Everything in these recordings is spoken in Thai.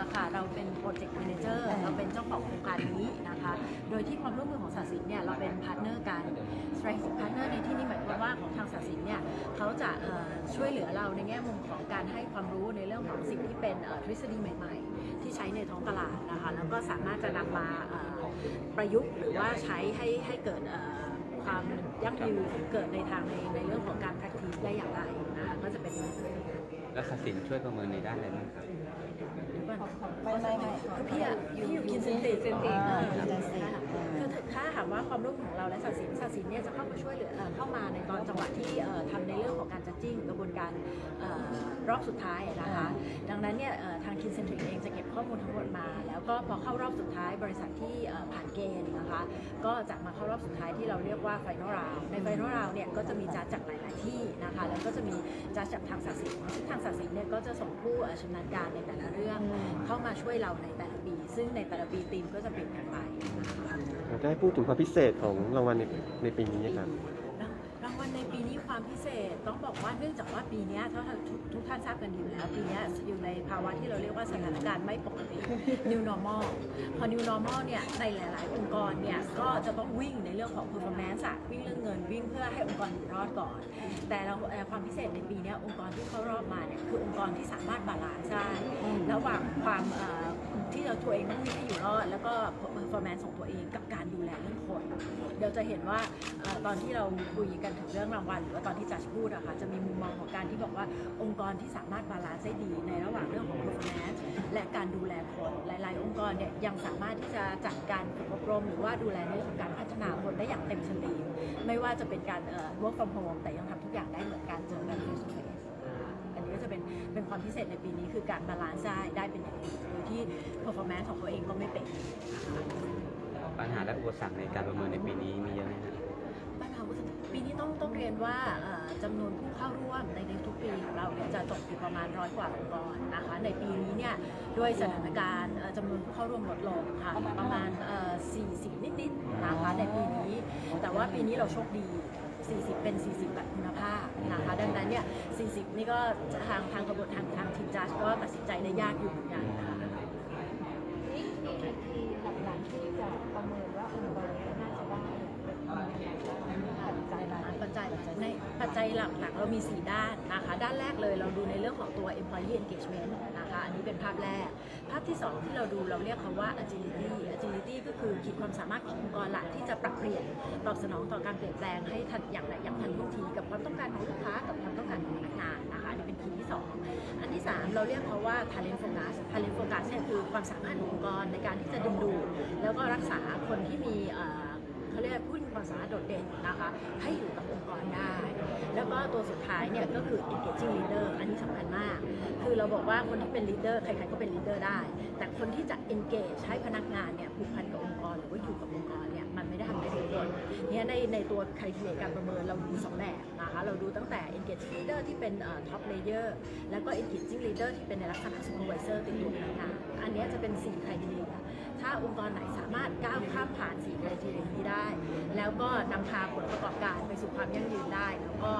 อะค่ะเราเป็นโปรเจกต์แมเนเจอร์เราเป็นเจ้าของโครงการนี้นะคะ โดยที่ความร่วมมือของศาสินเนี่ยเราเป็นพาร์ทเนอร์กัน strategic partner ในที่นี้หมายความว่าของทางศาสินเนี่ยเขาจะเอ่อช่วยเหลือเราในแง่มุมของการให้ความรู้ในเรื่องของสิ่งที่เป็นเอ่อทฤษฎีใหม่ ๆ ที่ใช้ในท้องตลาดนะคะแล้วก็สามารถจะนำมาเอ่อประยุกต์หรือว่าใช้ให้ให้เกิดเอ่อความยั่งยืนเกิดในทางในในเรื่องของการ practice ได้อย่างไรนะคะก็จะเป็นแล้วศาสินช่วยประเมินในด้านอะไรบ้างครับ ไม่ไม่ไม่คือพี่อะพี่อยู่คินซินติอ่าเออ Kinsey ค่ะคือถ้าถาม ว่าความร่วมมือของเราและศาสินศาสินเนี่ยจะเข้ามาช่วยเหลือเอ่อเข้ามาในตอนจังหวะที่เอ่อทำในเรื่องของการจัดจิ้งกระบวนการเอ่อรอบสุดท้ายนะคะดังนั้นเนี่ยเอ่อทางคินเซนทริกเองจะเก็บข้อมูลทั้งหมดมา แล้วก็พอเข้ารอบสุดท้ายบริษัทที่เอ่อผ่านเกณฑ์นะคะก็จะมาเข้ารอบสุดท้ายที่เราเรียกว่าไฟนอลราวในไฟนอลราวเนี่ยก็จะมีจัดจากหลาย ๆ ที่นะคะแล้วก็จะมีจัดจากทางศาสินซึ่งทางศาสินเนี่ยก็จะส่งผู้เอ่อชำนาญการในแต่ละเรื่องเข้ามาช่วยเราในแต่ละปี ซึ่งในแต่ละปีทีมก็จะเปลี่ยนกันไปนะคะ เราจะให้พูดถึงความพิเศษของรางวัลในในปีนี้ครับรางวัลในปีนี้ความพิเศษต้องบอกว่าเนื่องจากว่าปีนี้ยถ้าทุกทุกท่านทราบกันอยู่แล้ว ปีนี้อยู่ในภาวะที่เราเรียกว่าสถานการณ์ไม่ปกติ new normal พอ new normal เนี่ยในหลาย ๆ องค์กรเนี่ยก็จะต้องวิ่งในเรื่องของ performance วิ่งเรื่องเงินวิ่งเพื่อให้องค์กรอยู่รอดก่อน แต่เราความพิเศษในปีนี้องค์กรที่เข้ารอบมาเนี่ยคือองค์กรที่สามารถบาลานซ์ได้ระหว่างความ ที่เราตัวเองต้องวิ่งให้อยู่รอด แล้วก็ performance ของตัวเองกับการดูแลเรื่องคน เดี๋ยวจะเห็นว่าเอ่อตอนที่เราคุยกันถึงเรื่องรางวัล หรือว่าตอนที่จัดพูดอะค่ะจะมีมุมมองของการที่บอกว่าองค์กรที่สามารถบาลานซ์ได้ดีในระหว่างเรื่องของ performance และการดูแลคนหลาย ๆ องค์กรเนี่ยยังสามารถที่จะจัดการฝึกอบรม หรือว่าดูแลในเรื่องของการพัฒนาคนได้อย่างเต็มสตรีมไม่ว่าจะเป็นการเอ่อ work from home แต่ยังทำทุกอย่างได้เหมือนการเจอกัน face to face อันนี้ก็จะเป็นเป็นความพิเศษในปีนี้คือการบาลานซ์ได้ได้เป็นอย่างดีโดยที่ performance ของตัวเองก็ไม่เป็นปัญหาและอุปสรรคในการประเมินในปีนี้มีเยอะไหมครับปัญหาอุปสรรคปีนี้ต้องต้องเรียนว่าเอ่อจำนวนผู้เข้าร่วมในในทุกปีของเราเนี่ยจะตกอยู่ประมาณร้อยกว่าองค์กรนะคะในปีนี้เนี่ยด้วยสถานการณ์เอ่อจำนวนผู้เข้าร่วมลดลงค่ะประมาณเอ่อ40 นิดๆนะคะในปีนี้ แต่ว่าปีนี้เราโชคดี 40 เป็น 40 แบบคุณภาพนะคะดังนั้นเนี่ย 40 นี่ก็ทางทางกระบวนทางทางทีมจัดก็ตัดสินใจได้ยากอยู่เหมือนกันค่ะ นี่มีทีหลักๆที่จะประเมินว่าองค์กรนี้น่าจะได้ปัจจัยอะไร ปัจจัยใน ปัจจัยหลักๆ เรามี 4 ด้านนะคะ ด้านแรกเลยเราดูในเรื่องของตัว employee engagement นะคะ อันนี้เป็นภาพแรก ภาพที่ 2 ที่เราดูเราเรียกเขาว่า agility agility ก็คือขีดความสามารถขององค์กรหลักที่จะปรับเปลี่ยนตอบสนองต่อการเปลี่ยนแปลงให้ทันอย่างไรอย่างทันท่วงทีกับความต้องการของลูกค้ากับความต้องการของพนักงานนะคะอันนี้เป็นขีดที่ 2 อันที่ 3 เราเรียกเขาว่า talent focus talent focus เนี่ยคือความสามารถขององค์กรในการที่จะดึงดูดแล้วก็รักษาคนที่มีเอ่อเขาเรียกผู้มีความสามารถโดดเด่นนะคะให้อยู่กับองค์กรได้ แล้วก็ตัวสุดท้ายเนี่ยก็คือ engaging leader อันนี้สำคัญมาก คือเราบอกว่าคนที่เป็น leader ใครๆก็เป็น leader ได้ แต่คนที่จะ engage ให้พนักงานเนี่ยผูกพันกับองค์กรหรือว่าอยู่กับองค์กรเนี่ย ได้ทำได้เนี่ยในในตัว criteria การประเมินเราดูสองแบบนะคะเราดูตั้งแต่ engaging leader ที่เป็นเอ่อ top layer แล้วก็ engaging leader ที่เป็นในลักษณะ supervisor ติดตัวพนักงานอันนี้จะเป็น4 criteria ถ้าองค์กรไหนสามารถก้าวข้ามผ่าน4 criteria นี้ได้ แล้วก็นำพาผลประกอบการไปสู่ความยั่งยืนได้ แล้วก็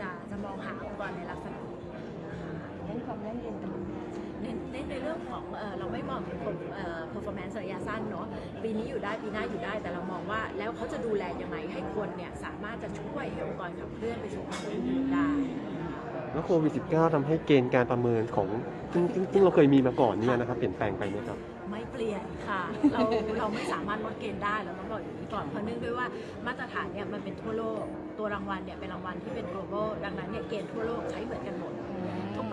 จะจะมองหาองค์กรในลักษณะนี้นะคะเน้นความยั่งยืนกัน เน้นเน้นในเรื่องของเอ่อเราไม่มองถึงผลเอ่อ performance ระยะสั้นเนาะปีนี้อยู่ได้ปีหน้าอยู่ได้แต่เรามองว่าแล้วเขาจะดูแลยังไงให้คนเนี่ยสามารถจะช่วยให้องค์กรขับเคลื่อนไปสู่ความยั่งยืนได้ แล้วโควิด -19 ทำให้เกณฑ์การประเมินของซึ่งซึ่งซึ่งเราเคยมีมาก่อนเนี่ยนะครับเปลี่ยนแปลงไปไหมครับ ไม่เปลี่ยนค่ะ เราเราไม่สามารถลดเกณฑ์ได้เราต้องบอกอย่างนี้ก่อนเพราะเนื่องด้วยว่ามาตรฐานเนี่ยมันเป็นทั่วโลก ตัวรางวัลเนี่ยเป็นรางวัลที่เป็น global ดังนั้นเนี่ยเกณฑ์ทั่วโลกใช้เหมือนกันหมดทุก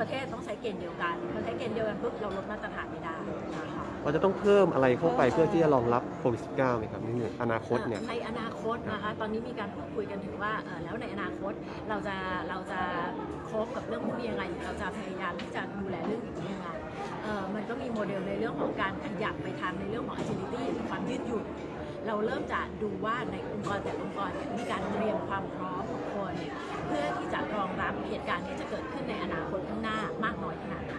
ประเทศต้องใช้เกณฑ์เดียวกันพอใช้เกณฑ์เดียวกันปุ๊บเราลดมาตรฐานไม่ได้นะคะเราจะต้องเพิ่มอะไรเข้าไปเพื่อที่จะรองรับโควิด -19 ไหมครับในอนาคตเนี่ย ในอนาคตนะคะตอนนี้มีการพูดคุยกันถึงว่าเอ่อแล้วในอนาคตเราจะเราจะโคบกับเรื่องพวกนี้ยังไงหรือเราจะพยายามที่จะดูแลเรื่องนี้ยังไงเอ่อมันก็มีโมเดลในเรื่องของการขยับไปทางในเรื่องของ agility หรือความยืดหยุ่น เราเริ่มจะดูว่าในองค์กรแต่ละองค์กรเนี่ยมีการเตรียมความพร้อมของคนเพื่อที่จะรองรับเหตุการณ์ที่จะเกิดขึ้นในอนาคตข้างหน้ามากน้อยขนาดไหน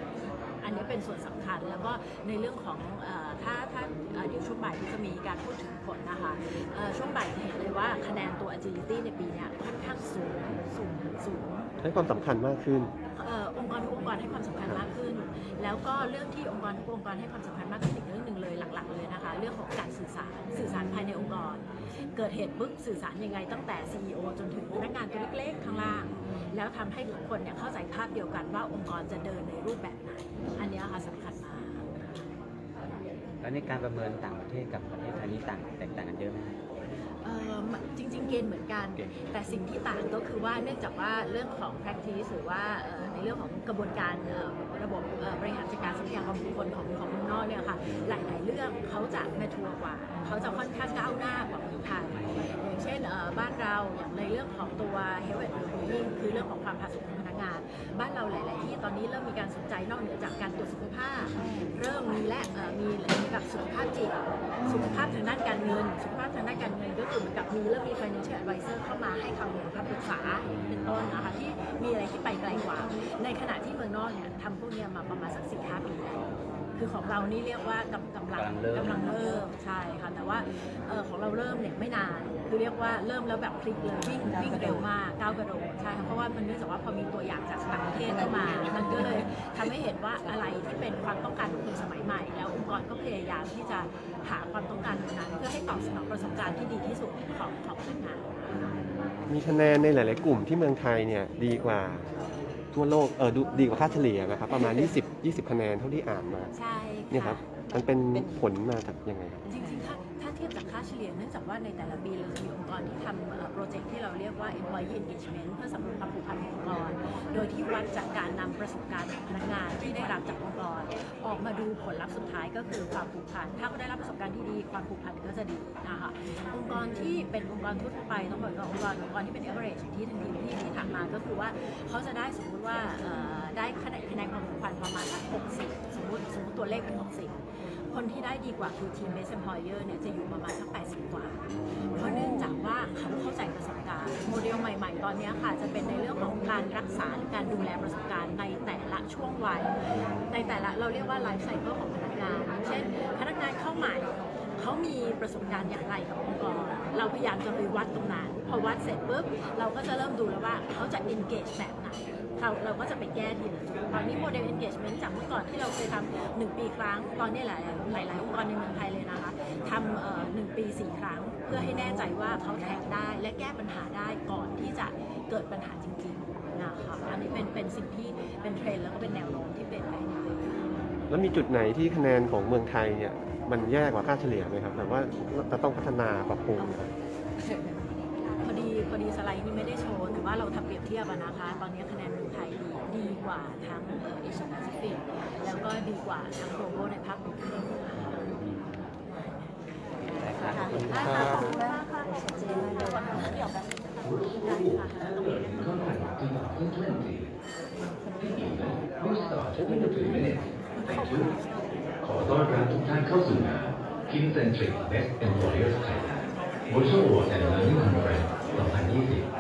อันนี้เป็นส่วนสำคัญแล้วก็ในเรื่องของเออถ้าถ้าเอ่อเดี๋ยวช่วงบ่ายที่จะมีการพูดถึงผลนะคะเอ่อช่วงบ่ายจะเห็นเลยว่าคะแนนตัว agility ในปีเนี้ยค่อนข้างสูงสูงสูงให้ความสำคัญมากขึ้นเองค์กรทุกองค์กรให้ความสำคัญมากขึ้น แล้วก็เรื่องที่องค์กรทุกองค์กรให้ความสำคัญมากขึ้นอีกเรื่องหนึ่งเลยหลักๆเลยนะคะ เรื่องของการสื่อสารสื่อสารภายในองค์กร เกิดเหตุปุ๊บสื่อสารยังไงตั้งแต่ CEO จนถึงพนักงานตัวเล็กๆข้างล่าง แล้วทำให้ทุกคนเนี่ยเข้าใจภาพเดียวกันว่าองค์กรจะเดินในรูปแบบไหนอันนี้ค่ะสำคัญมากแล้วในการประเมินต่างประเทศกับประเทศไทยนี่ต่างแตกต่างกันเยอะไหมครับ เอ่อจริง ๆ เกณฑ์เหมือนกัน เกณฑ์ แต่สิ่งที่ต่างก็คือว่าเนื่องจากว่าเรื่องของ practice หรือว่าเอ่อในเรื่องของกระบวนการเอ่อระบบเอ่อบริหารจัดการทรัพยากรบุคคลของของเมืองนอกเนี่ยค่ะหลาย ๆ เรื่องเขาจะแมทัวร์กว่า เขาจะค่อนข้างก้าวหน้ากว่าเมืองไทยอย่างเช่นเอ่อบ้านเราอย่างในเรื่องของตัว health and well-being คือเรื่องของความผาสุกของพนักงาน บ้านเราหลาย ๆ ที่ตอนนี้เริ่มมีการสนใจนอกเหนือจากการตรวจสุขภาพ เริ่มมีและเอ่อมีมีแบบสุขภาพจิต เงินสุขภาพทางด้านการเงินก็คือเหมือนกับมีเริ่มมี financial advisor เข้ามาให้คำคำปรึกษาเป็นต้นนะคะที่มีอะไรที่ไปไกลกว่า ในขณะที่เมืองนอกเนี่ยทำพวกเนี้ยมาประมาณสักสี่ห้าปีแล้วคือของเรานี่เรียกว่ากำกำลังกำลังเริ่มกำลังเริ่มใช่ค่ะแต่ว่าของเราเริ่มเนี่ยไม่นานคือเรียกว่าเริ่มแล้วแบบพลิกเลยวิ่งวิ่งเร็วมากก้าวกระโดดใช่ค่ะเพราะว่ามันเนื่องจากว่าพอมีตัวอย่างจากต่างประเทศเข้ามา มันก็เลยทำให้เห็นว่าอะไรที่เป็นความต้องการของคนสมัยใหม่ แล้วองค์กรก็พยายามที่จะหาความตรง อให้ตอบสนองประสบการณ์ที่ดีที่สุดของของพนักงานมีคะแนนในหลาย ๆ กลุ่มที่เมืองไทยเนี่ยดีกว่าทั่วโลกเออดูดีกว่าค่าเฉลี่ยนะครับประมาณ 20 20 คะแนนเท่าที่อ่านมาใช่เนี่ยครับมันเป็นผลมาจากยังไงครับ จริงๆถ้าถ้าเทียบจากค่าเฉลี่ยเนื่องจากว่าในแต่ละปีเราจะมีองค์กรที่ทำโปรเจกต์ที่เราเรียกว่า employee engagement เพื่อสำรวจความผูกพันขององค์กร โดยที่วัดจากการนำประสบการณ์ของพนักงานที่ได้รับจากองค์กร ออกมาดูผลลัพธ์สุดท้ายก็คือความผูกพัน ถ้าเขาได้รับประสบการณ์ที่ดีความผูกพันก็จะดีนะคะองค์กรที่เป็นองค์กรทั่วไปต้องบอกว่าองค์กรองค์กรที่เป็น average ที่ทางทีมที่ที่ทำมาก็คือว่าเขาจะได้สมมติว่าได้คะแนนคะแนความผูกพันประมาณ 60 สมมติสมมติตัวเลขเป็น60 คนที่ได้ดีกว่าคือทีมเบสเซมพอยเยอร์เนี่ยจะอยู่ประมาณสัก80 กว่า เพราะเนื่องจากว่าเขาเข้าใจประสบการณ์ โมเดลใหม่ ๆ ตอนนี้ค่ะจะเป็นในเรื่องของการรักษาหรือการดูแลประสบการณ์ในแต่ละช่วงวัยในแต่ละเราเรียกว่าไลฟ์ไซเคิลของพนักงานเช่นพนักงานเข้าใหม่ เขามีประสบการณ์อย่างไรกับองค์กร เราพยายามจะไปวัดตรงนั้น พอวัดเสร็จปุ๊บเราก็จะเริ่มดูแล้วว่าเขาจะ engage แบบไหนเราเราก็จะไปแก้ทีละจุดตอนนี้โมเดล engagement จากเมื่อก่อนที่เราเคยทำหนึ่งปีครั้ง ตอนนี้หลายหลายหลายองค์กรในเมืองไทยเลยนะคะทำหนึ่งปีสี่ครั้ง เพื่อให้แน่ใจว่าเขาแท็กได้และแก้ปัญหาได้ก่อนที่จะเกิดปัญหาจริงๆนะคะอันนี้เป็นเป็นสิ่งที่เป็นเทรนด์แล้วก็เป็นแนวโน้มที่เปลี่ยนไปในเมืองไทย แล้วมีจุดไหนที่คะแนนของเมืองไทยเนี่ย มันแย่กว่าค่าเฉลี่ยไหมครับแบบว่าจะต้องพัฒนาปรับปรุงนะครับพอดีพอดีสไลด์นี้ไม่ได้โชว์แต่ว่าเราทำเปรียบเทียบอะนะคะ ตอนนี้คะแนนเมืองไทยดีดีกว่าทั้งเอเชียแปซิฟิกแล้วก็ดีกว่าทั้งโกลบอลในภาครวมนะคะได้ครับขอบคุณได้ครับค่ะ Thank you ขอต้อนรับทุกท่านเข้าสู่งาน Kincentric Best Employers Thailand Virtual Award and Learning Conference 2020